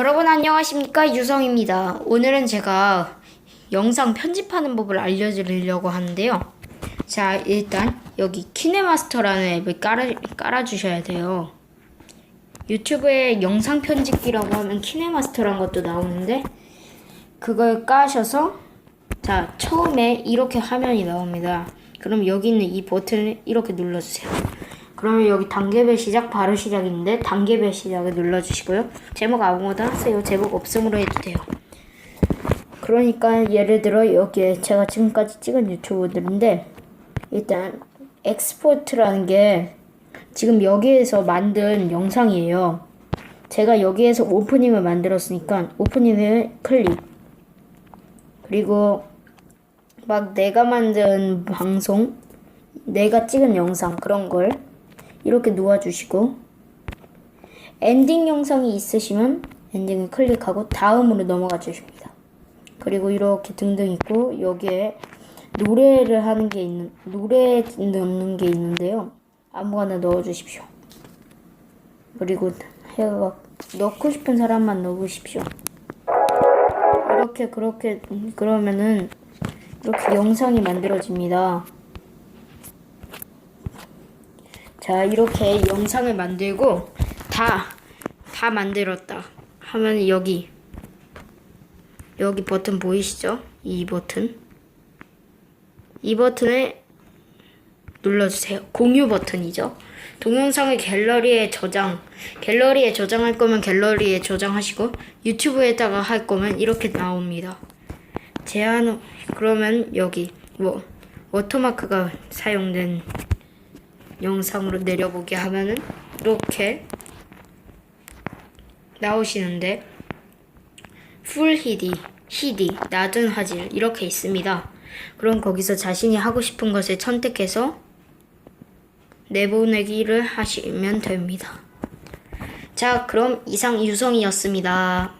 여러분 안녕하십니까 유성입니다. 오늘은 제가 영상 편집하는 법을 알려드리려고 하는데요. 자 일단 여기 키네마스터라는 앱을 깔아, 깔아주셔야 돼요. 유튜브에 영상 편집기라고 하면 키네마스터란 것도 나오는데 그걸 까셔서 자 처음에 이렇게 화면이 나옵니다. 그럼 여기 있는 이 버튼을 이렇게 눌러주세요. 그러면 여기 단계별 시작 바로 시작인데 단계별 시작을 눌러주시고요. 제목 아무거나 하세요. 제목 없음으로 해도 돼요. 그러니까 예를 들어 여기에 제가 지금까지 찍은 유튜브들인데 일단 엑스포트라는 게 지금 여기에서 만든 영상이에요. 제가 여기에서 오프닝을 만들었으니까 오프닝을 클릭 그리고 막 내가 만든 방송 내가 찍은 영상 그런 걸 이렇게 놓아주시고 엔딩 영상이 있으시면 엔딩을 클릭하고 다음으로 넘어가 주십니다. 그리고 이렇게 등등 있고 여기에 노래를 하는 게 있는 노래 넣는 게 있는데요. 아무거나 넣어 주십시오. 그리고 해가 넣고 싶은 사람만 넣으십시오. 이렇게 그렇게 그러면은 이렇게 영상이 만들어집니다. 자, 이렇게 영상을 만들고 다, 다 만들었다. 하면 여기, 여기 버튼 보이시죠? 이 버튼. 이 버튼을 눌러주세요. 공유 버튼이죠. 동영상을 갤러리에 저장, 갤러리에 저장할 거면 갤러리에 저장하시고 유튜브에다가 할 거면 이렇게 나옵니다. 제한, 그러면 여기, 뭐, 워터마크가 사용된 영상으로 내려보게 하면은 이렇게 나오시는데 풀 히디, 히디, 낮은 화질 이렇게 있습니다. 그럼 거기서 자신이 하고 싶은 것을 선택해서 내보내기를 하시면 됩니다. 자, 그럼 이상 유성이었습니다.